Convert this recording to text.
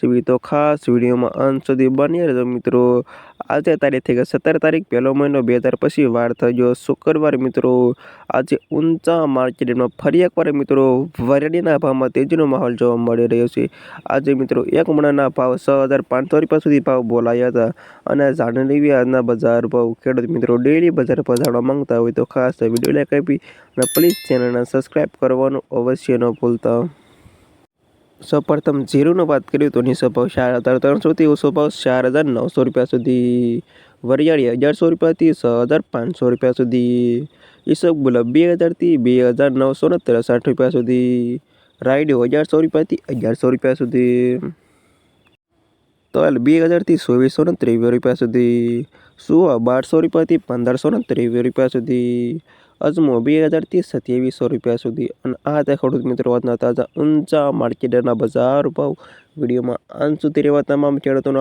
જેવી તો ખાસ વિડીયોમાં અંત સુધી બની રહેજો મિત્રો. આજે તારીખ થઈ ગઈ સત્તર તારીખ, પહેલો મહિનો બે હજાર પછી વાર થઈ ગયો શુક્રવાર મિત્રો. આજે ઊંચા માર્કેટમાં ફરી એકવાર મિત્રો વરેડીના ભાવમાં તેજીનો માહોલ જોવા મળી રહ્યો છે. આજે મિત્રો એક મણાના ભાવ છ હજાર પાંચસો રૂપિયા સુધી ભાવ બોલાયા હતા અને જાણી લેવી આજના બજાર ભાવ ખેડૂત મિત્રો ડેલી બજાર પધારવા જાણવા માંગતા હોય તો ખાસ વીડિયો લાઈક આપી અને પ્લીઝ ચેનલને સબસ્ક્રાઈબ કરવાનું અવશ્ય ન ભૂલતા. સૌપ્રથમ જીરુનો વાત કરીએ તો એની સ્વભાવ ચાર હજાર ત્રણસોથી ઓછો ભાવ ચાર હજાર નવસો રૂપિયા સુધી વરિયાળી અગિયારસો રૂપિયાથી છ હજાર પાંચસો રૂપિયા સુધી ઈસબગુલા બે હજારથી બે હજાર નવસો ને ત્રેસઠ રૂપિયા સુધી રાયડો અગિયારસો રૂપિયાથી અગિયારસો રૂપિયા સુધી તલ બે હજારથી ચોવીસો ને ત્રેવીસ રૂપિયા સુધી સુવા બારસો રૂપિયાથી પંદરસો ને ત્રેવીસ રૂપિયા સુધી અજમો બે હજારથી સત્યાવીસો રૂપિયા સુધી. અને આ તે ખેડૂત મિત્રો આજના તાજા ઊંચા માર્કેટના બજાર ભાવ. વિડીયોમાં અંત સુધી રહેવા તમામ ખેડૂતોનો